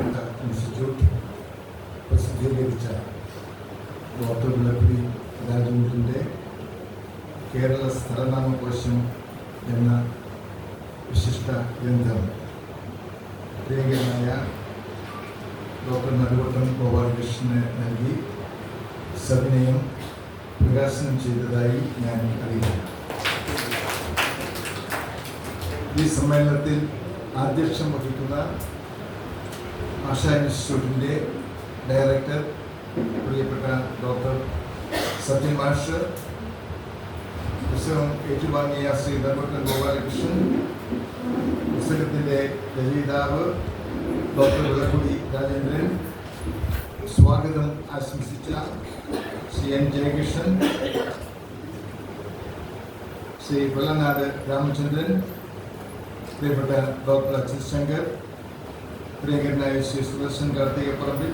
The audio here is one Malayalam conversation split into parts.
ഇൻസ്റ്റിറ്റ്യൂട്ട് പ്രസിദ്ധീകരിച്ച ഡോക്ടർ വിളക്കുടി രാജേന്ദ്രന്റെ കേരള സ്ഥലനാമകോശം എന്ന വിശിഷ്ട ഗ്രന്ഥം. പ്രിയങ്കരനായ ഡോക്ടർ നടുവട്ടം ഗോപാലകൃഷ്ണന് നൽകി. സവിനയം പ്രകാശനം ചെയ്തതായി ഞാൻ അറിയിക്കുന്നു ഈ സമ്മേളനത്തിൽ അധ്യക്ഷം വഹിക്കുന്ന ഭാഷാ ഇൻസ്റ്റിറ്റ്യൂട്ടിന്റെ ഡയറക്ടർ പ്രിയപ്പെട്ട ഡോക്ടർ സത്യൻ മാഷ് പുസ്തകം ഏറ്റുവാങ്ങിയ ശ്രീ ധർമ്മട്ടൻ ഗോപാലകൃഷ്ണൻ പുസ്തകത്തിന്റെ രചയിതാവ് ഡോക്ടർ വിളക്കുടി രാജേന്ദ്രൻ സ്വാഗതം ആശംസിച്ച ശ്രീ എൻ ജയകൃഷ്ണൻ ശ്രീ വെള്ളനാട് രാമചന്ദ്രൻ പ്രിയപ്പെട്ട ഡോക്ടർ അച്യുത് ശങ്കർ പ്രിയങ്കരനായ ശ്രീ സുദർശൻ കാർത്തികപ്പറമ്പിൽ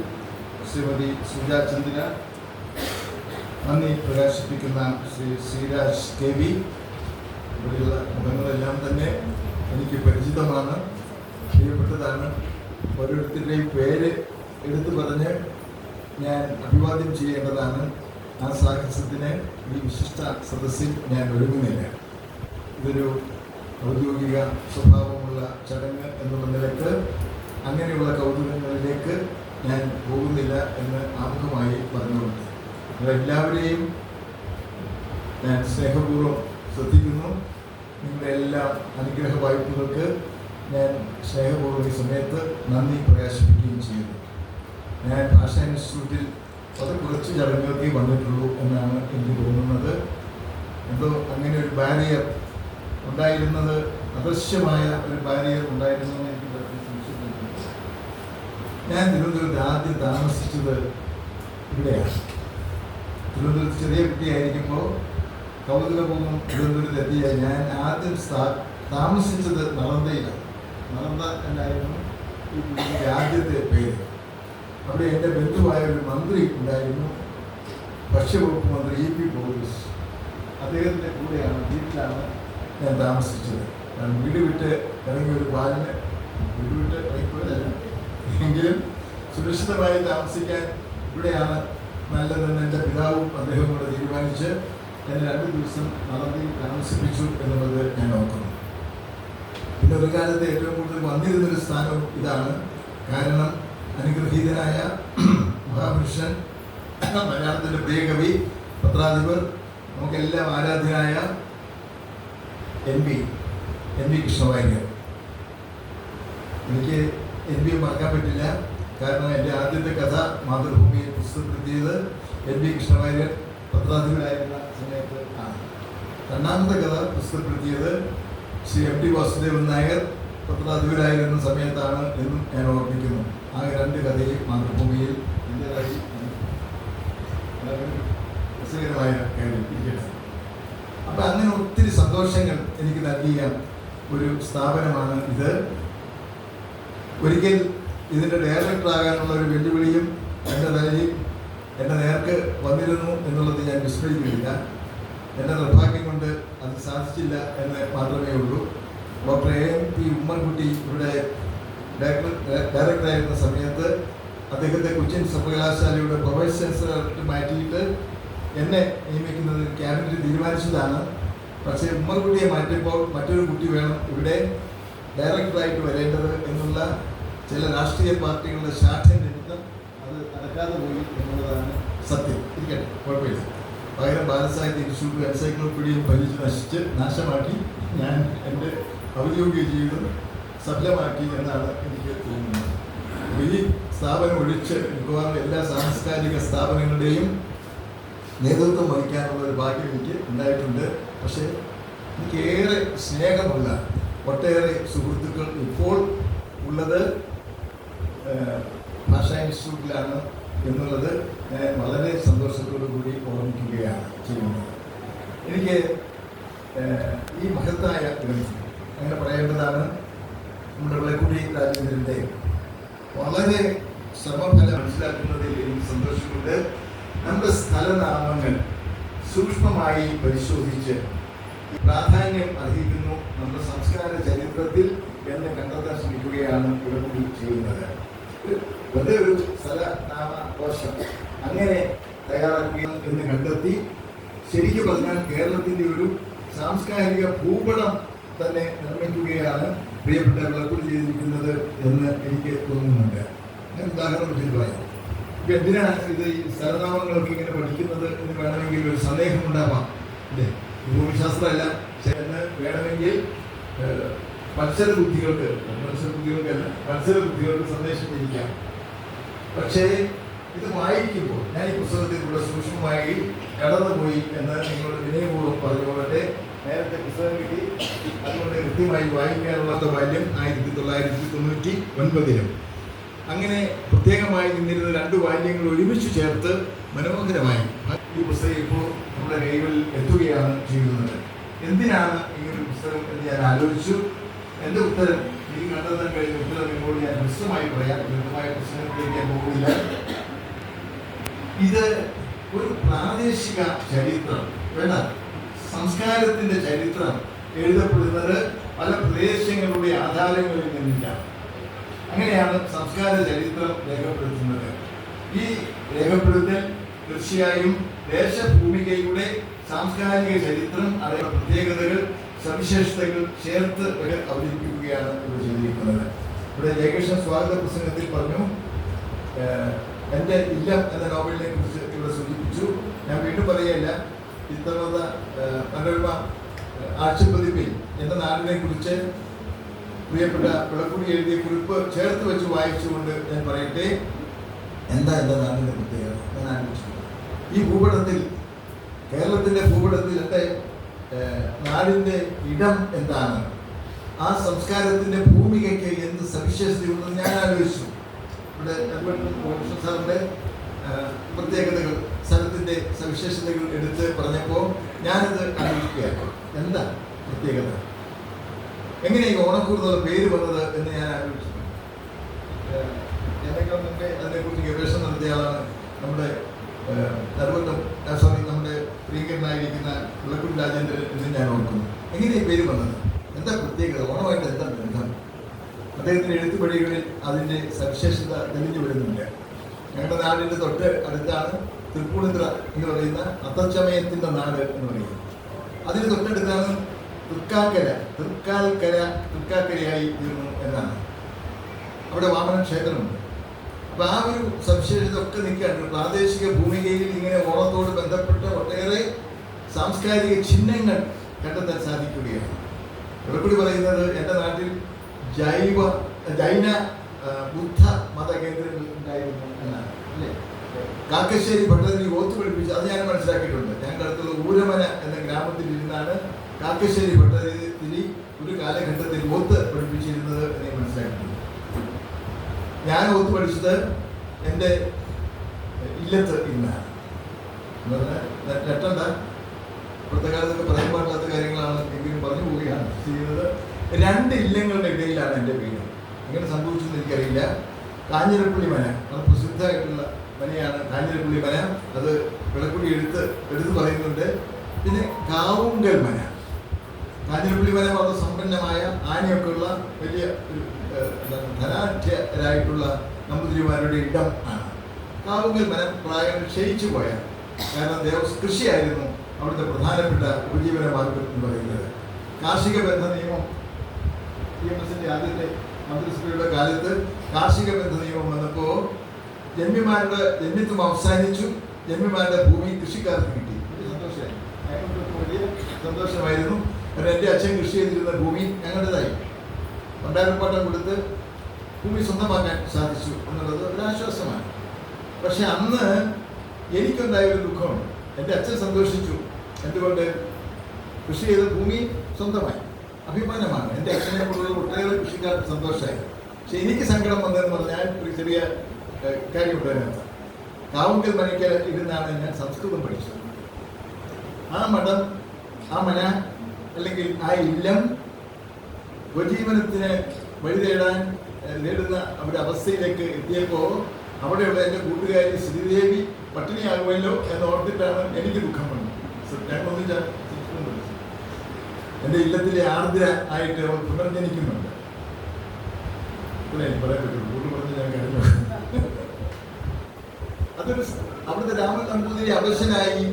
ശ്രീമതി സുജാ ചന്ദ്ര നന്ദി പ്രകാശിപ്പിക്കുന്ന ശ്രീ ശ്രീരാജ് കെ വി. ഇവിടെയുള്ള മുഖങ്ങളെല്ലാം തന്നെ എനിക്ക് പരിചിതമാണ്. പ്രിയപ്പെട്ടതാണ് ഓരോരുത്തരുടെയും പേര് എടുത്തു പറഞ്ഞ് ഞാൻ അഭിവാദ്യം ചെയ്യേണ്ടതാണ്. ആ സാഹസത്തിന് ഈ വിശിഷ്ട സദസ്സിൽ ഞാൻ ഒരുങ്ങുന്നില്ല. ഇതൊരു ഔദ്യോഗിക സ്വഭാവമുള്ള ചടങ്ങ് എന്നുള്ള നിലയ്ക്ക് അങ്ങനെയുള്ള കൗതുകങ്ങളിലേക്ക് ഞാൻ പോകുന്നില്ല എന്ന് ആമുഖമായി പറഞ്ഞുകൊണ്ട് നിങ്ങളെല്ലാവരെയും ഞാൻ സ്നേഹപൂർവം ശ്രദ്ധിക്കുന്നു. നിങ്ങളുടെ എല്ലാ അനുഗ്രഹ വായ്പകൾക്ക് ഞാൻ സ്നേഹപൂർവം ഈ സമയത്ത് നന്ദി പ്രകാശിപ്പിക്കുകയും ചെയ്യുന്നു. ഞാൻ ഭാഷ ഇൻസ്റ്റിറ്റ്യൂട്ടിൽ വളരെ കുറച്ച് ചടങ്ങുകൾക്കേ വന്നിട്ടുള്ളൂ എന്നാണ് എനിക്ക് തോന്നുന്നത്. എന്തോ അങ്ങനെ ഒരു ബാരിയർ ഉണ്ടായിരുന്നത് അദൃശ്യമായ ഒരു ബാരിയർ ഉണ്ടായിരുന്നു എന്ന് എനിക്ക് വളരെ സംശയമുണ്ട് ഞാൻ തിരുവനന്തപുരത്ത് ആദ്യം താമസിച്ചത് ഇവിടെയാണ്. തിരുവനന്തപുരത്ത് ചെറിയ കുട്ടിയായിരിക്കുമ്പോൾ കൗതുകപൂർവം തിരുവനന്തപുരത്ത് എത്തിയ ഞാൻ ആദ്യം താമസിച്ചത് നളന്തയിലാണ്. നളന്ത എന്നായിരുന്നു ഈ കുട്ടിയുടെ ആദ്യത്തെ പേര്. അവിടെ എന്റെ ബന്ധുവായ ഒരു മന്ത്രി ഉണ്ടായിരുന്നു. ഭക്ഷ്യവകുപ്പ് മന്ത്രി ഇ പി ബോറിസ് അദ്ദേഹത്തിന്റെ കൂടെയാണ് വീട്ടിലാണ് ഞാൻ താമസിച്ചത്. ഞാൻ വീട് വിട്ട് ഇറങ്ങിയ ഒരു ബാലിന് വീട് വിട്ട് ഇറങ്ങിപ്പോയതല്ല. എങ്കിലും സുരക്ഷിതമായി താമസിക്കാൻ ഇവിടെയാണ് നല്ലതെന്ന് എന്റെ പിതാവും അദ്ദേഹവും കൂടെ തീരുമാനിച്ച് എന്നെ രണ്ട് ദിവസം നടത്തി താമസിപ്പിച്ചു എന്നുള്ളത് ഞാൻ ഓർക്കുന്നു. പിന്നെ ഒരു കാലത്ത് ഏറ്റവും കൂടുതൽ വന്നിരുന്നൊരു സ്ഥാനം ഇതാണ്. കാരണം അനുഗ്രഹീതനായ മഹാപുരുഷൻ മലയാളത്തിന്റെ പ്രിയകവി പത്രാധിപർ നമുക്കെല്ലാം ആരാധ്യനായ M P M P Krishnawarrier. എനിക്ക് എം പി മറക്കാൻ പറ്റില്ല. കാരണം എന്റെ ആദ്യത്തെ കഥ മാതൃഭൂമിയിൽ പ്രസിദ്ധപ്പെടുത്തിയത് എൻ വി കൃഷ്ണവാര്യർ പത്രാധിപരായിരുന്ന സമയത്ത് ആണ്. രണ്ടാമത്തെ കഥ പുസ്തകപ്പെടുത്തിയത് ശ്രീ എം ടി വാസുദേവൻ നായർ പത്രാധിപരായിരുന്ന സമയത്താണ് എന്നും ഞാൻ ഓർമ്മിക്കുന്നു. ആ രണ്ട് കഥയും മാതൃഭൂമിയിൽ എന്റെതായി രസകരമായ കാര്യം ഇരിക്കട്ടെ. അപ്പം അങ്ങനെ ഒത്തിരി സന്തോഷങ്ങൾ എനിക്ക് നൽകിയ ഒരു സ്ഥാപനമാണ് ഇത്. ഒരിക്കൽ ഇതിന്റെ ഡയറക്ടറാകാനുള്ള ഒരു വെല്ലുവിളിയും എന്റെ തലയിൽ എന്റെ നേർക്ക് വന്നിരുന്നു എന്നുള്ളത് ഞാൻ വിസ്മരിക്കുന്നില്ല എന്റെ നിർഭാഗ്യം കൊണ്ട് അത് സാധിച്ചില്ല എന്ന് മാത്രമേ ഉള്ളൂ. Doctor A M P. Ummenkutty ഇവിടെ ഡയറക്ടർ ഡയറക്ടറായിരുന്ന സമയത്ത് അദ്ദേഹത്തെ കൊച്ചിൻ സർവകലാശാലയുടെ പ്രൊഫൈസ് ചാൻസലറായിട്ട് മാറ്റിയിട്ട് എന്നെ നിയമിക്കുന്നത് ക്യാബിനറ്റ് തീരുമാനിച്ചതാണ്. പക്ഷേ ഉമ്മൻകുട്ടിയെ മാറ്റിയപ്പോൾ മറ്റൊരു കുട്ടി വേണം ഇവിടെ ഡയറക്ടറായിട്ട് വരേണ്ടത് എന്നുള്ള ചില രാഷ്ട്രീയ പാർട്ടികളുടെ ശാഠ്യ നിമിത്തം അത് നടക്കാതെ പോയി എന്നുള്ളതാണ് സത്യം. ഇരിക്കട്ടെ കുഴപ്പമില്ല. പകരം ബാലസാഹിത്യ ഇൻസ്റ്റിറ്റ്യൂട്ട് എൻസൈക്ലോപീഡിയ ഭരിച്ച് നശിച്ച് നാശമാക്കി ഞാൻ എന്റെ ഔദ്യോഗിക ജീവിതം സഫലമാക്കി എന്നാണ് എനിക്ക് തോന്നുന്നത്. ഈ സ്ഥാപനം ഒഴിച്ച് മിക്കവാറും എല്ലാ സാംസ്കാരിക സ്ഥാപനങ്ങളുടെയും നേതൃത്വം വഹിക്കാനുള്ള ഒരു ഭാഗ്യം എനിക്ക് ഉണ്ടായിട്ടുണ്ട്. പക്ഷേ എനിക്കേറെ സ്നേഹമുള്ള ഒട്ടേറെ സുഹൃത്തുക്കൾ ഇപ്പോൾ ഉള്ളത് ഭാഷാ ഇൻസ്റ്റിറ്റ്യൂട്ടിലാണ് എന്നുള്ളത് വളരെ സന്തോഷത്തോടു കൂടി ഓർമ്മിക്കുകയാണ് ചെയ്യുന്നത്. എനിക്ക് ഈ മഹത്തായ ഗ്രന്ഥം അങ്ങനെ പറയേണ്ടതാണ്. നമ്മുടെ വിളക്കുടി രാജേന്ദ്രന്റെ വളരെ ശ്രമഫലം മനസ്സിലാക്കുന്നതിൽ എനിക്ക് സന്തോഷമുണ്ട്. നമ്മുടെ സ്ഥലനാമങ്ങൾ സൂക്ഷ്മമായി പരിശോധിച്ച് പ്രാധാന്യം അർഹിക്കുന്നു. നമ്മുടെ സംസ്കാര ചരിത്രത്തിൽ എന്ന് കണ്ടെത്താൻ ശ്രമിക്കുകയാണ് ഇവിടെ ചെയ്യുന്നത്. വെറുതെ ഒരു അങ്ങനെ തയ്യാറാക്കി എന്ന് കണ്ടെത്തി ശരിക്കും പറഞ്ഞാൽ കേരളത്തിന്റെ ഒരു സാംസ്കാരിക ഭൂപടം തന്നെ നിർമ്മിക്കുകയാണ് പ്രിയപ്പെട്ട വിളക്കുടി ചെയ്തിരിക്കുന്നത് എന്ന് എനിക്ക് തോന്നുന്നുണ്ട്. ഞാൻ ഉദാഹരണം ചെയ്ത് പറയാം. ഇപ്പൊ എന്തിനാണ് ഇത് ഈ സ്ഥലനാമങ്ങളൊക്കെ ഇങ്ങനെ പഠിക്കുന്നത് എന്ന് വേണമെങ്കിൽ ഒരു സന്ദേഹം ഉണ്ടാവാം. അല്ലേ? ഭൂമിശാസ്ത്രമല്ല. എന്ന് വേണമെങ്കിൽ മത്സര ബുദ്ധികൾക്ക് മത്സര ബുദ്ധികൾക്കല്ല മത്സര ബുദ്ധികൾക്ക് സന്ദേശം ലഭിക്കാം പക്ഷേ ഇത് വായിക്കുമ്പോൾ ഞാൻ ഈ പുസ്തകത്തിലൂടെ സൂക്ഷ്മമായി കടന്നുപോയി എന്ന് നിങ്ങളുടെ വിനയപൂർവം പറഞ്ഞുകൊള്ളട്ടെ. നേരത്തെ പുസ്തകം കിട്ടി. അതുകൊണ്ട് കൃത്യമായി വായിക്കാനുള്ള ബാല്യം ആയിരത്തി തൊള്ളായിരത്തി തൊണ്ണൂറ്റി ഒൻപതിലും അങ്ങനെ പ്രത്യേകമായി നിന്നിരുന്ന രണ്ട് ബാല്യങ്ങൾ ഒരുമിച്ച് ചേർത്ത് മനോഹരമായി ഈ പുസ്തകം ഇപ്പോൾ നമ്മുടെ കൈകളിൽ എത്തുകയാണ് ചെയ്യുന്നത്. എന്തിനാണ് ഈ ഒരു പുസ്തകം എന്ന് ഞാൻ ആലോചിച്ചു? എന്റെ ഉത്തരം എനിക്ക് കണ്ടെത്താൻ കഴിയുന്ന ഉത്തരം നിങ്ങളോട് ഞാൻ ഹ്രസ്വമായി പറയാം. ദീർഘമായ പ്രശ്നത്തിലേക്ക് ഞാൻ പോകുന്നില്ല ഇത് ഒരു പ്രാദേശിക ചരിത്രം. വേണ്ട. സംസ്കാരത്തിന്റെ ചരിത്രം എഴുതപ്പെടുന്നത് പല പ്രദേശങ്ങളുടെ ആധാരങ്ങളിൽ നിന്നിട്ടാണ്. അങ്ങനെയാണ് സംസ്കാര ചരിത്രം രേഖപ്പെടുത്തുന്നത്. ഈ രേഖപ്പെടുത്തൽ തീർച്ചയായും ദേശഭൂമികയുടെ സാംസ്കാരിക ചരിത്രം അതേ പ്രത്യേകതകൾ സവിശേഷതകൾ ചേർത്ത് അവതരിപ്പിക്കുകയാണ് ഇവിടെ ചെയ്തിരിക്കുന്നത്. ഇവിടെ ജയകൃഷ്ണൻ സ്വാഗത പ്രസംഗത്തിൽ പറഞ്ഞു എന്റെ ഇല്ലം എന്ന നോവലിനെ കുറിച്ച് ഇവിടെ സൂചിപ്പിച്ചു. ഞാൻ വീണ്ടും പറയുകയല്ല ഇത്തവണ മനോരമ ആഴ്ചപ്പതിപ്പിൽ എന്റെ നാടിനെ കുറിച്ച് പ്രിയപ്പെട്ട പിളക്കുടി എഴുതിയ കുറിപ്പ് ചേർത്ത് വെച്ച് വായിച്ചുകൊണ്ട് ഞാൻ പറയട്ടെ. എന്താ എന്റെ നാടിന്റെ പ്രത്യേകത? ഞാൻ ആലോചിച്ചു. ഈ ഭൂപടത്തിൽ കേരളത്തിന്റെ ഭൂപടത്തിൽ എന്റെ നാടിന്റെ ഇടം എന്താണ്? ആ സംസ്കാരത്തിന്റെ ഭൂമികയ്ക്ക് എന്ത് സവിശേഷതയുണ്ടെന്ന് ഞാൻ ആലോചിച്ചു. ഇവിടെ സാറിന്റെ പ്രത്യേകതകൾ സ്ഥലത്തിന്റെ സവിശേഷതകൾ എടുത്ത് പറഞ്ഞപ്പോൾ ഞാനത് ആലോചിക്കുകയാണ് എന്താ പ്രത്യേകത? എങ്ങനെ ഈ ഓണക്കൂർന്ന പേര് വന്നത് എന്ന് ഞാൻ ആലോചിച്ചു. എന്നെക്കാൾ മുമ്പേ അതിനെക്കുറിച്ച് ഗവേഷണം നടത്തിയ ആളാണ് നമ്മുടെ നെടുവട്ടം നമ്മുടെ പ്രിയങ്കരനായിരിക്കുന്ന വിളക്കുട്ടി രാജേന്ദ്രൻ എന്ന് ഞാൻ ഓർക്കുന്നു. എങ്ങനെ ഈ പേര് വന്നത്? എന്താ പ്രത്യേകത? ഓണമായിട്ട് എന്താ ബന്ധം? അദ്ദേഹത്തിന്റെ എഴുത്തുപടികളിൽ അതിന്റെ സവിശേഷത തെളിഞ്ഞു വരുന്നില്ല. ഞങ്ങളുടെ നാടിന്റെ തൊട്ട് അടുത്താണ് തൃപ്പൂണിത്തുറ എന്ന് പറയുന്ന അത്തച്ചമയത്തിന്റെ നാട് എന്ന് പറയുന്നത്. അതിന് തൊട്ടടുത്താണ് തൃക്കാക്കര. തൃക്കാൽക്കര തൃക്കാക്കരയായി തീർന്നു എന്നാണ്. അവിടെ വാമന ക്ഷേത്രമുണ്ട് അപ്പൊ ആ ഒരു സവിശേഷത ഒക്കെ നിൽക്കുകയാണ്. പ്രാദേശിക ഭൂമികയിൽ ഇങ്ങനെ ഓണത്തോട് ബന്ധപ്പെട്ട ഒട്ടേറെ സാംസ്കാരിക ചിഹ്നങ്ങൾ കണ്ടെത്താൻ സാധിക്കുകയാണ്. ഇവിടെ പറയുന്നത് എന്റെ നാട്ടിൽ ജൈവ ജൈന ബുദ്ധ മത കേന്ദ്രങ്ങൾ ഉണ്ടായിരുന്നു എന്നാണ്. അല്ലേ? കാക്കശ്ശേരി ഭട്ടതിരി ഓത്ത് പഠിപ്പിച്ച് അത് ഞാൻ മനസ്സിലാക്കിയിട്ടുണ്ട്. ഞങ്ങളുടെ അടുത്തുള്ള ഊരമന എന്ന ഗ്രാമത്തിൽ ഇരുന്നാണ് കാക്കശ്ശേരി ഭട്ടതിരി ഒരു കാലഘട്ടത്തിൽ ഓത്ത് പഠിപ്പിച്ചിരുന്നത് എന്ന് ഞാൻ മനസ്സിലാക്കിയിട്ടുണ്ട്. ഞാൻ ഓത്ത് പഠിച്ചത് എന്റെ ഇല്ലത്ത് ഇന്നാണ്. നെട്ടണ്ട ഇപ്പോഴത്തെ കാലത്തൊക്കെ പറയാൻ പാടില്ലാത്ത കാര്യങ്ങളാണ് എങ്കിലും പറഞ്ഞു പോവുകയാണ് ചെയ്യുന്നത്. രണ്ട് ഇല്ലങ്ങളുടെ ഇടയിലാണ് എന്റെ വീട്. എങ്ങനെ സംഭവിച്ചെന്ന് എനിക്കറിയില്ല. കാഞ്ഞിരപ്പള്ളി മന അത് പ്രസിദ്ധമായിട്ടുള്ള മനയാണ് കാഞ്ഞിരപ്പള്ളി മന അത് വിളക്കുടി എടുത്ത് എടുത്ത് പറയുന്നുണ്ട്. പിന്നെ കാവുങ്കൽ മന കാഞ്ഞിരപ്പള്ളി മന വളരെ സമ്പന്നമായ ആനയൊക്കെ ഉള്ള വലിയ ഒരു ധനാഢ്യരായിട്ടുള്ള നമ്പൂതിരിമാരുടെ ഇടം ആണ്. കാവുങ്കൽ മനം പ്രായം ക്ഷയിച്ചു പോയ കാരണം ദേവസ് കൃഷിയായിരുന്നു അവിടുത്തെ പ്രധാനപ്പെട്ട ഉപജീവന മാർഗം എന്ന് പറയുന്നത്. കാർഷിക ബന്ധ നിയമം എസിന്റെ ആദ്യത്തെ മന്ത്രിസഭയുടെ കാലത്ത് കാർഷിക ബന്ധ നിയമം വന്നപ്പോൾ ജന്മിമാരുടെ ജന്മിത്വം അവസാനിച്ചു ജന്മിമാരുടെ ഭൂമി കൃഷിക്കാർക്ക് കിട്ടി. സന്തോഷമായി. സന്തോഷമായിരുന്നു. കാരണം എന്റെ അച്ഛൻ കൃഷി ചെയ്തിരുന്ന ഭൂമി ഞങ്ങളുടേതായി. പണ്ടാരപ്പാട്ടം കൊടുത്ത് ഭൂമി സ്വന്തമാക്കാൻ സാധിച്ചു എന്നുള്ളത് ഒരു ആശ്വാസമാണ്. പക്ഷെ അന്ന് എനിക്കുണ്ടായ ഒരു ദുഃഖമുണ്ട് എന്റെ അച്ഛൻ സന്തോഷിച്ചു. എന്തുകൊണ്ട്? കൃഷി ചെയ്ത ഭൂമി സ്വന്തമായി. അഭിമാനമാണ്. എന്റെ അച്ഛനെ കൂടുതൽ ഒട്ടേറെ കൃഷിക്കാർക്ക് സന്തോഷമായി. പക്ഷെ എനിക്ക് സങ്കടം വന്നതെന്ന് പറഞ്ഞാൽ ഒരു ചെറിയ കാര്യമുണ്ട് അതിനകത്ത് കാവുങ്കൽ മണിക്കൽ ഇരുന്നാണ് ഞാൻ സംസ്കൃതം പഠിച്ചത്. ആ മഠം ആ മന അല്ലെങ്കിൽ ആ ഇല്ലം ഉപജീവനത്തിന് വഴി തേടാൻ നേടുന്ന അവരുടെ അവസ്ഥയിലേക്ക് എത്തിയപ്പോൾ അവിടെയുള്ള എന്റെ കൂട്ടുകാരി ശ്രീദേവി പട്ടിണിയാകുമല്ലോ എന്ന് ഓർത്തിട്ടാണ് എനിക്ക് ദുഃഖം വന്നത്. ഞാൻ പഠിച്ചു എന്റെ ഇല്ലത്തിലെ ആർദ്ര ആയിട്ട് അവൾ പുനർജനിക്കുന്നുണ്ട്. പറയാൻ പറ്റുള്ളൂ. കൂട്ടു പറഞ്ഞ് ഞാൻ കഴിഞ്ഞു അതൊരു അവിടുത്തെ രാമൻ നമ്പൂതിരി അവശനായി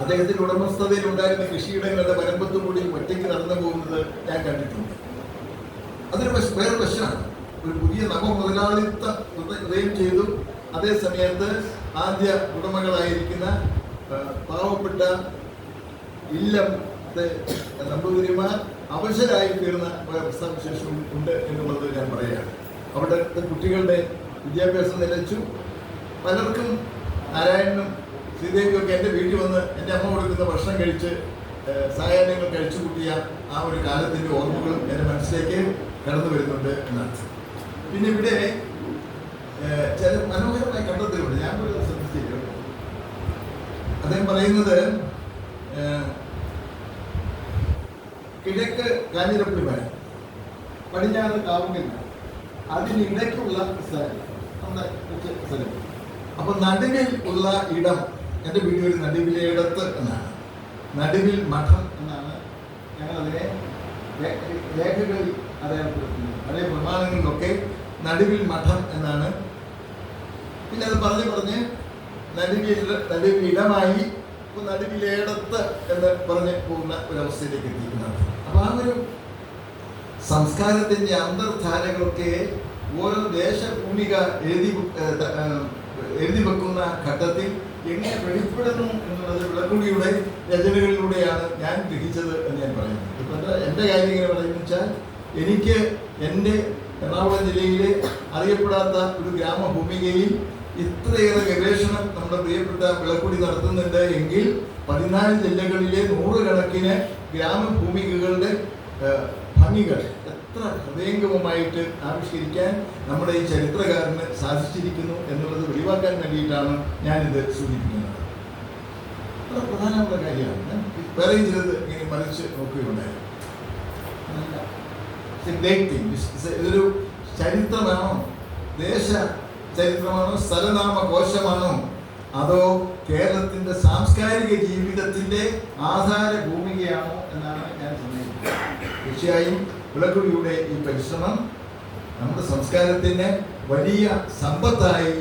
അദ്ദേഹത്തിന്റെ ഉടമസ്ഥതയിൽ ഉണ്ടായിരുന്ന കൃഷിയിടങ്ങളുടെ വരമ്പത്ത് കൂടി ഒറ്റയ്ക്ക് നടന്നു പോകുന്നത് ഞാൻ കണ്ടിട്ടുണ്ട്. അതൊരു വേറെ പ്രശ്നമാണ് ഒരു പുതിയ നവ മുതലാളിത്തം ഉദയം ചെയ്തു. അതേ സമയത്ത് ആദ്യ ഉടമകളായിരിക്കുന്ന പാവപ്പെട്ട ഇല്ലത്തെ നമ്പൂതിരിമാർ അവശരായി തീർന്ന പ്രസ്താവശേഷം ഉണ്ട് എന്നുള്ളത് ഞാൻ പറയുകയാണ്. അവിടുത്തെ കുട്ടികളുടെ വിദ്യാഭ്യാസം നിലച്ചു. പലർക്കും നാരായണനും ശ്രീദേവിയും ഒക്കെ എന്റെ വീട്ടിൽ വന്ന് എന്റെ അമ്മ കൊടുക്കുന്ന ഭക്ഷണം കഴിച്ച് സായാഹ്നങ്ങൾ കഴിച്ചു കൂട്ടിയ ആ ഒരു കാലത്തിന്റെ ഓർമ്മകളും എന്റെ മനസ്സിലേക്ക് കടന്നു വരുന്നുണ്ട് എന്നാണ്. പിന്നെ ഇവിടെ ചില മനോഹരമായ കണ്ടെത്തലുണ്ട്. ഞാൻ ഒരു ശ്രദ്ധിച്ചില്ല അദ്ദേഹം പറയുന്നത് കിഴക്ക് കാഞ്ഞിരപ്പള്ളി മല. പടിഞ്ഞാറ് കാവുകല്ല അതിനിടയ്ക്കുള്ള സ്ഥലം. നമ്മുടെ സ്ഥലം. അപ്പൊ നടുവിൽ ഉള്ള ഇടം എന്റെ വീട് നടുവിലെ ഇടത്ത് എന്നാണ്. നടുവിൽ മഠം എന്നാണ് രേ- രേഖകളിൽ അടയാളപ്പെടുത്തുന്നത്. അതേ പ്രമാണങ്ങളിലൊക്കെ നടുവിൽ മഠം എന്നാണ്. പിന്നെ അത് പറഞ്ഞ് പറഞ്ഞ് നടുവിൽ നടുവിൽ ഇടമായി ഇപ്പോൾ നടുവിലേടത്ത് എന്ന് പറഞ്ഞ് പോകുന്ന ഒരവസ്ഥയിലേക്ക് എത്തിക്കുന്നത് അപ്പോൾ ആ ഒരു സംസ്കാരത്തിന്റെ അന്തർധാരകളൊക്കെ ഓരോ ദേശഭൂമിക എഴുതി എഴുതി വെക്കുന്ന ഘട്ടത്തിൽ എങ്ങനെ വെളിപ്പെടുന്നു എന്നുള്ളത് വിളക്കുടിയുടെ രചനകളിലൂടെയാണ് ഞാൻ ഗ്രഹിച്ചത് എന്ന് ഞാൻ പറയുന്നത് ഇപ്പൊ എന്റെ കാര്യം ഇങ്ങനെ പറയുന്നത് വെച്ചാൽ എനിക്ക് എന്റെ എറണാകുളം ജില്ലയിലെ അറിയപ്പെടാത്ത ഒരു ഗ്രാമഭൂമികയിൽ ഇത്രയേറെ ഗവേഷണം നമ്മുടെ പ്രിയപ്പെട്ട വിളക്കുടി നടത്തുന്നുണ്ട് എങ്കിൽ പതിനാല് ജില്ലകളിലെ നൂറുകണക്കിന് ഗ്രാമഭൂമികകളുടെ ഭംഗികൾ എത്ര ഹൃദയംഗമമായിട്ട് ആവിഷ്കരിക്കാൻ നമ്മുടെ ഈ ചരിത്രകാരന് സാധിച്ചിരിക്കുന്നു എന്നുള്ളത് വെളിവാക്കാൻ വേണ്ടിയിട്ടാണ് ഞാനിത് സൂചിപ്പിക്കുന്നത്. അത്ര പ്രധാനമുള്ള കാര്യമാണ്. വേറെ ചിലത് ഇങ്ങനെ മറിച്ച് നോക്കുകയുണ്ടായി. It's a great thing. It's- it's a- ഇതൊരു ചരിത്രമാണോ? ദേശ ചരിത്രമാണോ? സ്ഥലനാമ കോശമാണോ? അതോ കേരളത്തിന്റെ സാംസ്കാരിക ജീവിതത്തിന്റെ ആധാര ഭൂമികയാണോ എന്നാണ് ഞാൻ സന്ദേശിക്കുന്നത്. തീർച്ചയായും വിളക്കുടിയുടെ ഈ പരിശ്രമം നമ്മുടെ സംസ്കാരത്തിന് വലിയ സമ്പത്തായി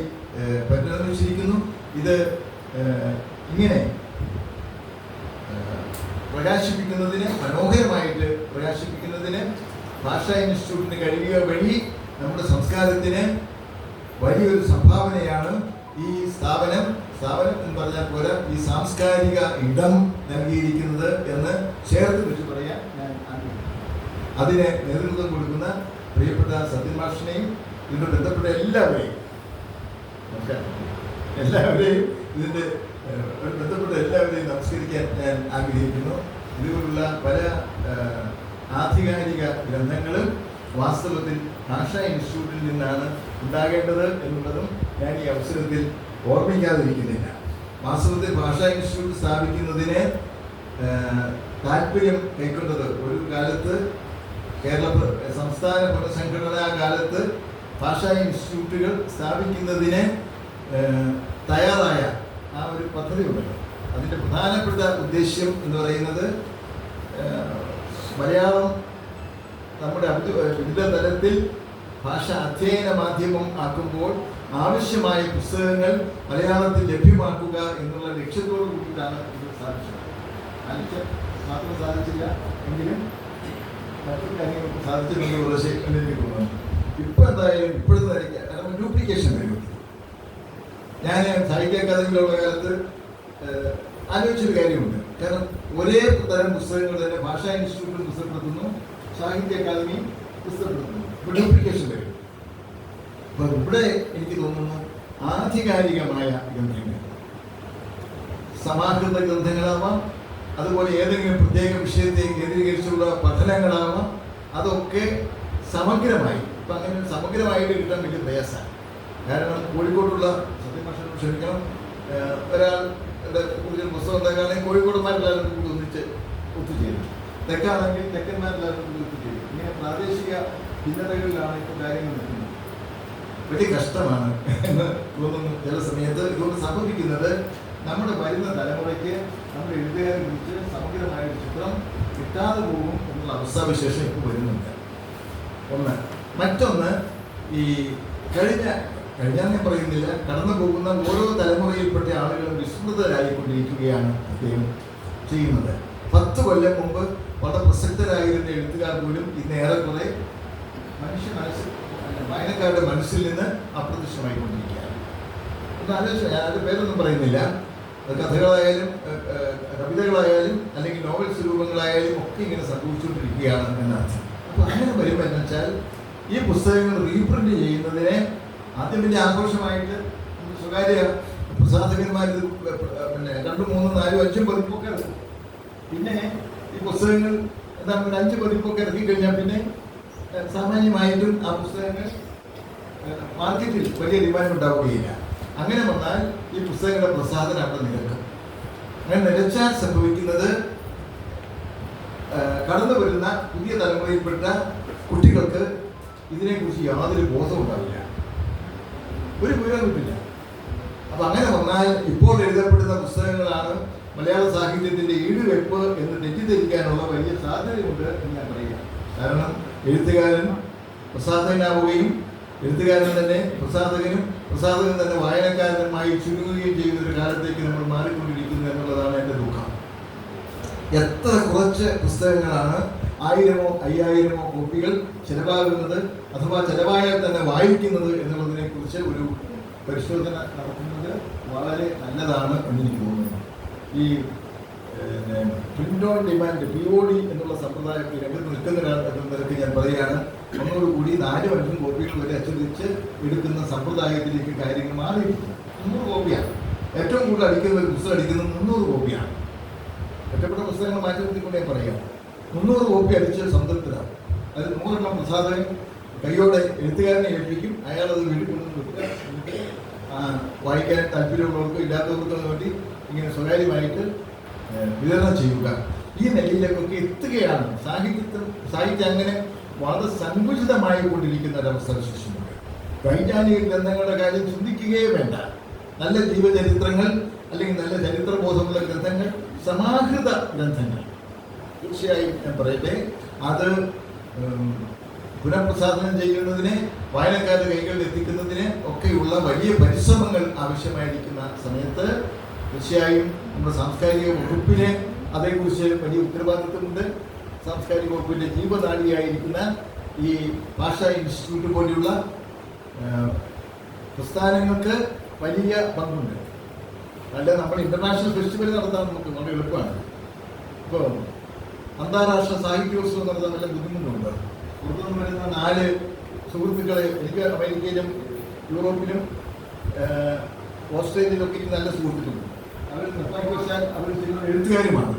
പരിണമിച്ചിരിക്കുന്നു. ഇത് ഇങ്ങനെ പ്രകാശിപ്പിക്കുന്നതിന് മനോഹരമായിട്ട് പ്രകാശിപ്പിക്കുന്നതിന് ഭാഷാ ഇൻസ്റ്റിറ്റ്യൂട്ടിന് കഴിയുക വഴി നമ്മുടെ സംസ്കാരത്തിന് വലിയൊരു സംഭാവനയാണ് ഈ സ്ഥാപനം. സ്ഥാപനം എന്ന് പറഞ്ഞാൽ പോലെ ഈ സാംസ്കാരിക ഇടം നൽകിയിരിക്കുന്നത് എന്ന് ചേർത്ത് വെച്ച് അതിന് നേതൃത്വം കൊടുക്കുന്ന പ്രിയപ്പെട്ട സത്യമാഷിനെയും ഇതിന് ബന്ധപ്പെട്ട എല്ലാവരെയും. എല്ലാവരെയും ഇതിന്റെ ഏഹ്, ബന്ധപ്പെട്ട എല്ലാവരെയും നമസ്കരിക്കാൻ ഞാൻ ആഗ്രഹിക്കുന്നു ഇതുപോലുള്ള പല ആധികാരിക ഗ്രന്ഥങ്ങളും വാസ്തവത്തിൽ ഭാഷ ഇൻസ്റ്റിറ്റ്യൂട്ടിൽ നിന്നാണ് ഉണ്ടാകേണ്ടത് എന്നുള്ളതും ഞാൻ ഈ അവസരത്തിൽ ഓർമ്മിക്കാതിരിക്കുന്നില്ല വാസ്തവത്തിൽ ഭാഷാ ഇൻസ്റ്റിറ്റ്യൂട്ട് സ്ഥാപിക്കുന്നതിന് താല്പര്യം കൈക്കൊണ്ടത് ഒരു കാലത്ത് കേരള സംസ്ഥാന പുനഃസംഘടനാ കാലത്ത് ഭാഷാ ഇൻസ്റ്റിറ്റ്യൂട്ടുകൾ സ്ഥാപിക്കുന്നതിന് തയ്യാറായ ആ ഒരു പദ്ധതി ഉണ്ടല്ലോ. അതിന്റെ പ്രധാനപ്പെട്ട ഉദ്ദേശ്യം എന്ന് പറയുന്നത് മലയാളം നമ്മുടെ വിവിധ തലത്തിൽ ഭാഷ അധ്യയന മാധ്യമം ആക്കുമ്പോൾ ആവശ്യമായ പുസ്തകങ്ങൾ മലയാളത്തിൽ ലഭ്യമാക്കുക എന്നുള്ള ലക്ഷ്യത്തോടു കൂടിയിട്ടാണ് ഇത് സാധിച്ചത് മാത്രം സാധിച്ചില്ല എങ്കിലും മറ്റു കാര്യങ്ങൾക്ക് സാധിച്ചിട്ടുണ്ടെന്നുള്ള ശരി എനിക്ക് തോന്നുന്നു ഇപ്പൊ എന്തായാലും ഇപ്പോഴത്തെ നിലയ്ക്ക് കാരണം ഡ്യൂപ്ലിക്കേഷൻ വരും. ഞാൻ സാഹിത്യ അക്കാദമിയിലുള്ള കാലത്ത് ആലോചിച്ചൊരു കാര്യമുണ്ട്. കാരണം ഒരേ തരം പുസ്തകങ്ങൾ തന്നെ ഭാഷാ ഇൻസ്റ്റിറ്റ്യൂട്ടിൽ പുസ്തകപ്പെടുത്തുന്നു സാഹിത്യ അക്കാദമി പുസ്തകപ്പെടുത്തുന്നു. ഇപ്പൊ ഡ്യൂപ്ലിക്കേഷൻ വരും. അപ്പൊ ഇവിടെ എനിക്ക് തോന്നുന്നു ആധികാരികമായ ഗ്രന്ഥങ്ങൾ സമാഹൃത ഗ്രന്ഥങ്ങളാവാം അതുപോലെ ഏതെങ്കിലും പ്രത്യേക വിഷയത്തെ കേന്ദ്രീകരിച്ചുള്ള പഠനങ്ങളാവാം അതൊക്കെ സമഗ്രമായി. ഇപ്പം അങ്ങനെ സമഗ്രമായിട്ട് കിട്ടാൻ വലിയ പ്രയാസമാണ് കാരണം കോഴിക്കോടുള്ള സത്യഭാഷ ക്ഷമിക്കണം ഏഹ് ഒരാളുടെ കൂടുതൽ പുസ്തകം ഉണ്ടാക്കുകയാണെങ്കിൽ കോഴിക്കോടുമാരെല്ലാവരും കൂടി ഒന്നിച്ച് ഒത്തുചേരും. തെക്കാണെങ്കിൽ തെക്കന്മാരെല്ലാവരും കൂടി ഒത്തുചേരും. ഇങ്ങനെ പ്രാദേശിക ഭിന്നതകളിലാണ് ഇപ്പോൾ കാര്യങ്ങൾ നിൽക്കുന്നത്. വലിയ കഷ്ടമാണ് എന്ന് തോന്നുന്നു ചില സമയത്ത്. ഇതുകൊണ്ട് സംഭവിക്കുന്നത് നമ്മുടെ വരുന്ന തലമുറയ്ക്ക് നമ്മുടെ എഴുത്തുകാരെ കുറിച്ച് സമഗ്രമായ ഒരു ചിത്രം കിട്ടാതെ പോകും എന്നുള്ള അവസ്ഥാവിശേഷം ഇപ്പോൾ വരുന്നുണ്ട്. ഒന്ന്. മറ്റൊന്ന് ഈ കഴിഞ്ഞ കഴിഞ്ഞാൽ ഞാൻ പറയുന്നില്ല കടന്നു പോകുന്ന ഓരോ തലമുറയിൽപ്പെട്ട ആളുകളും വിസ്മൃതരായിക്കൊണ്ടിരിക്കുകയാണ് അദ്ദേഹം ചെയ്യുന്നത്. പത്ത് കൊല്ലം മുമ്പ് വളരെ പ്രസക്തരായിരുന്ന എഴുത്തുകാർ പോലും ഇന്ന് ഏറെക്കുറെ മനുഷ്യ മനസ്സിൽ വായനക്കാരുടെ മനസ്സിൽ നിന്ന് അപ്രത്യക്ഷമായിക്കൊണ്ടിരിക്കുകയാണ്. ഒന്ന് ആലോചിച്ച ഞാൻ അത് പേരൊന്നും പറയുന്നില്ല. കഥകളായാലും കവിതകളായാലും അല്ലെങ്കിൽ നോവൽ സ്വരൂപങ്ങളായാലും ഒക്കെ ഇങ്ങനെ സംഭവിച്ചുകൊണ്ടിരിക്കുകയാണ് എന്നാണ്. അപ്പോൾ അങ്ങനെ വരുമ്പോൾ എന്ന് വെച്ചാൽ ഈ പുസ്തകങ്ങൾ റീപ്രിന്റ് ചെയ്യുന്നതിനെ ആദ്യം വലിയ ആഘോഷമായിട്ട് സ്വകാര്യ പ്രസാധകന്മാർ പിന്നെ രണ്ടും മൂന്നും നാലും അഞ്ചും പതിപ്പൊക്കെ ഇറക്കും പിന്നെ ഈ പുസ്തകങ്ങൾ എന്താണ് ഒരു അഞ്ച് പതിപ്പൊക്കെ ഇറക്കി കഴിഞ്ഞാൽ പിന്നെ സാമാന്യമായിട്ടും ആ പുസ്തകങ്ങൾ മാർക്കറ്റിൽ വലിയ ഡിമാൻഡ് ഉണ്ടാവുകയില്ല. അങ്ങനെ വന്നാൽ ഈ പുസ്തകങ്ങളുടെ പ്രസാദനം അവിടെ നിലക്കും അങ്ങനെ നിലച്ചാൽ സംഭവിക്കുന്നത് കടന്നു വരുന്ന പുതിയ തലമുറയിൽപ്പെട്ട കുട്ടികൾക്ക് ഇതിനെക്കുറിച്ച് യാതൊരു ബോധം ഉണ്ടാവില്ല. ഒരു വിവരം അപ്പം അങ്ങനെ വന്നാൽ ഇപ്പോൾ എഴുതപ്പെടുന്ന പുസ്തകങ്ങളാണ് മലയാള സാഹിത്യത്തിന്റെ ഈടുവെപ്പ് എന്ന് തെറ്റിദ്ധരിക്കാനുള്ള വലിയ സാധ്യതയുണ്ട് എന്ന് ഞാൻ പറയുക കാരണം എഴുത്തുകാരൻ പ്രസാധകനാവുകയും എഴുത്തുകാരൻ തന്നെ പ്രസാധകനും പ്രസാധകൻ തന്നെ വായനക്കാരനുമായി ചുരുങ്ങുകയും ചെയ്യുന്ന ഒരു കാലത്തേക്ക് നമ്മൾ മാറിക്കൊണ്ടിരിക്കുന്നു എന്നുള്ളതാണ് എന്റെ ദുഃഖം. എത്ര കുറച്ച് പുസ്തകങ്ങളാണ് ആയിരമോ അയ്യായിരമോ കോപ്പികൾ ചിലവാകുന്നത് അഥവാ ചിലവായാൽ തന്നെ വായിക്കുന്നത് എന്നുള്ളതിനെ കുറിച്ച് ഒരു പരിശോധന നടത്തുന്നത് വളരെ നല്ലതാണ് എന്ന് എനിക്ക് തോന്നുന്നു. ഈ print on demand P O D എന്നുള്ള സമ്പ്രദായത്തിൽ രംഗത്ത് നിൽക്കുന്ന എന്ന നിരക്ക് ഞാൻ പറയുകയാണ്. ഒന്നോടുകൂടി നാലും അഞ്ചും കോപ്പികൾ വരെ അച്ചടിച്ച് എടുക്കുന്ന സമ്പ്രദായത്തിലേക്ക് കാര്യങ്ങൾ മാറിയിട്ടുണ്ട് മുന്നൂറ് കോപ്പിയാണ് ഏറ്റവും കൂടുതൽ അടിക്കുന്ന ഒരു പുസ്തകം അടിക്കുന്നത് മുന്നൂറ് കോപ്പിയാണ് ഒറ്റപ്പെട്ട പുസ്തകങ്ങൾ മാറ്റി നിർത്തിക്കൊണ്ടേ പറയാം. മുന്നൂറ് കോപ്പി അടിച്ച് സംതൃപ്തരാകും അത് നൂറെണ്ണം പ്രസാദകൻ കൈയോടെ എഴുത്തുകാരനെ ഏൽപ്പിക്കും. അയാൾ അത് വീട്ടിൽ കൊണ്ടു വെക്കുക എന്നിട്ട് ആ, വായിക്കാൻ താല്പര്യമുള്ളവർക്കും ഇല്ലാത്തവർക്കും വേണ്ടി ഇങ്ങനെ സ്വകാര്യമായിട്ട് വിതരണം ചെയ്യുക. ഈ നിലയിലേക്കൊക്കെ എത്തുകയാണ്. സാഹിത്യത്തിൽ സാഹിത്യം അങ്ങനെ വളരെ സങ്കുചിതമായി കൊണ്ടിരിക്കുന്ന ഒരവസ്ഥ സൃഷ്ടിച്ചിട്ടുണ്ട്. വൈജ്ഞാനിക ഗ്രന്ഥങ്ങളുടെ കാര്യം ചിന്തിക്കുകയേ വേണ്ട. നല്ല ജീവചരിത്രങ്ങൾ അല്ലെങ്കിൽ നല്ല ചരിത്രബോധമുള്ള ഗ്രന്ഥങ്ങൾ സമാഹൃത ഗ്രന്ഥങ്ങൾ. തീർച്ചയായും ഞാൻ പറയട്ടെ അത് പുനഃപ്രസാദനം ചെയ്യുന്നതിന് വായനക്കാരുടെ കൈകളിൽ എത്തിക്കുന്നതിന് ഒക്കെയുള്ള വലിയ പരിശ്രമങ്ങൾ ആവശ്യമായിരിക്കുന്ന സമയത്ത് തീർച്ചയായും നമ്മുടെ സാംസ്കാരിക വകുപ്പിന് അതേക്കുറിച്ച് വലിയ ഉത്തരവാദിത്വമുണ്ട് സാംസ്കാരിക വകുപ്പിന്റെ ജീവനാടിയായിരിക്കുന്ന ഈ ഭാഷാ ഇൻസ്റ്റിറ്റ്യൂട്ട് പോലെയുള്ള പ്രസ്ഥാനങ്ങൾക്ക് വലിയ പങ്കുണ്ട്. അല്ല നമ്മൾ ഇന്റർനാഷണൽ ഫെസ്റ്റിവൽ നടത്താൻ നമുക്ക് വളരെ എളുപ്പമാണ്. ഇപ്പോൾ അന്താരാഷ്ട്ര സാഹിത്യോത്സവം നടത്താൻ വല്ല ബുദ്ധിമുട്ടുണ്ട്? പുറത്തുനിന്ന് വരുന്ന നാല് സുഹൃത്തുക്കളെ എനിക്ക് അമേരിക്കയിലും യൂറോപ്പിലും ഓസ്ട്രേലിയയിലൊക്കെ നല്ല സുഹൃത്തുക്കളുണ്ട്. അവർ നിർഭാഗ്യവശാൽ അവർ ചെയ്യുന്ന എഴുത്തുകാരുമാണ്.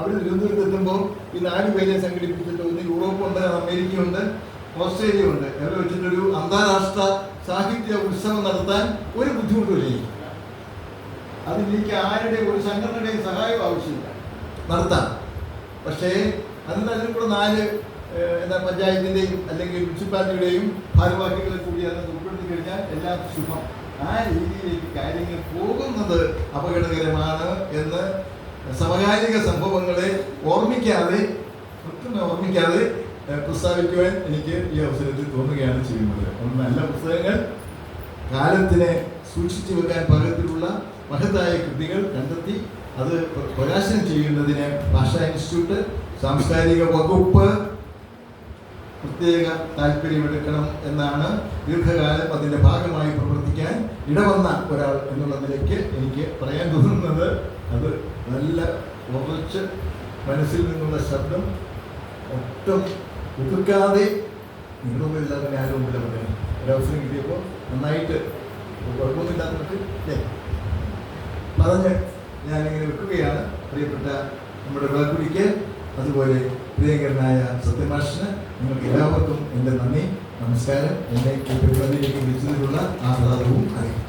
അവർ തിരുവനന്തപുരത്ത് എത്തുമ്പോൾ ഈ നാല് പേരെ സംഘടിപ്പിച്ചിട്ട് ഒന്ന് യൂറോപ്പുണ്ട് അമേരിക്കയുണ്ട് ഓസ്ട്രേലിയ ഉണ്ട്. അവരെ വെച്ചിട്ടൊരു അന്താരാഷ്ട്ര സാഹിത്യ ഉത്സവം നടത്താൻ ഒരു ബുദ്ധിമുട്ടുമില്ല. അതിലേക്ക് ആരുടെ ഒരു സംഘടനയുടെയും സഹായം ആവശ്യമില്ല. നടത്താം പക്ഷേ അതിന് അതിൽ കൂടെ നാല് എന്താ പഞ്ചായത്തിന്റെയും അല്ലെങ്കിൽ മുനിസിപ്പാലിറ്റിയുടെയും ഭാരവാഹികളെ കൂടി അതിനകത്ത് ഉൾപ്പെടുത്തി കഴിഞ്ഞാൽ എല്ലാം ശുഭം. ആ രീതിയിലേക്ക് കാര്യങ്ങൾ പോകുന്നത് അപകടകരമാണ് എന്ന് സമകാലിക സംഭവങ്ങളെ ഓർമ്മിക്കാതെ കൃത്യം ഓർമ്മിക്കാതെ പ്രസ്താവിക്കുവാൻ എനിക്ക് ഈ അവസരത്തിൽ തോന്നുകയാണ് ചെയ്യുന്നത്. ഒന്ന് നല്ല പുസ്തകങ്ങൾ കാലത്തിനെ സൂക്ഷിച്ചു വെക്കാൻ പാകത്തിലുള്ള മഹത്തായ കൃതികൾ കണ്ടെത്തി അത് പ്ര- പ്രകാശനം ചെയ്യുന്നതിന് ഭാഷാ ഇൻസ്റ്റിറ്റ്യൂട്ട് സാംസ്കാരിക വകുപ്പ് പ്രത്യേക താല്പര്യമെടുക്കണം എന്നാണ് ദീർഘകാലം അതിന്റെ ഭാഗമായി പ്രവർത്തിക്കാൻ ഇടവന്ന ഒരാൾ എന്നുള്ള നിലയ്ക്ക് എനിക്ക് പറയാൻ തോന്നുന്നത്. അത് നല്ല ഉറച്ച് മനസ്സിൽ നിന്നുള്ള ശബ്ദം ഒട്ടും എതിർക്കാതെ നിങ്ങളുമില്ലാതെ ഞാനും മുമ്പിൽ പറയാം ഒരവസരം കിട്ടിയപ്പോൾ നന്നായിട്ട് കുഴപ്പമൊന്നുമില്ലാന്നിട്ട് പറഞ്ഞ് ഞാനിങ്ങനെ വെക്കുകയാണ്. പ്രിയപ്പെട്ട നമ്മുടെ വിളക്കുടിക്ക് അതുപോലെ പ്രിയങ്കരനായ സത്യമാഷിന് നിങ്ങൾക്ക് എല്ലാവർക്കും എന്റെ നന്ദി നമസ്കാരം. എന്നെ ഈ പരിപാടിയിലേക്ക് വിളിച്ചതിലുള്ള ആഹ്ലാദവും അറിയിക്കും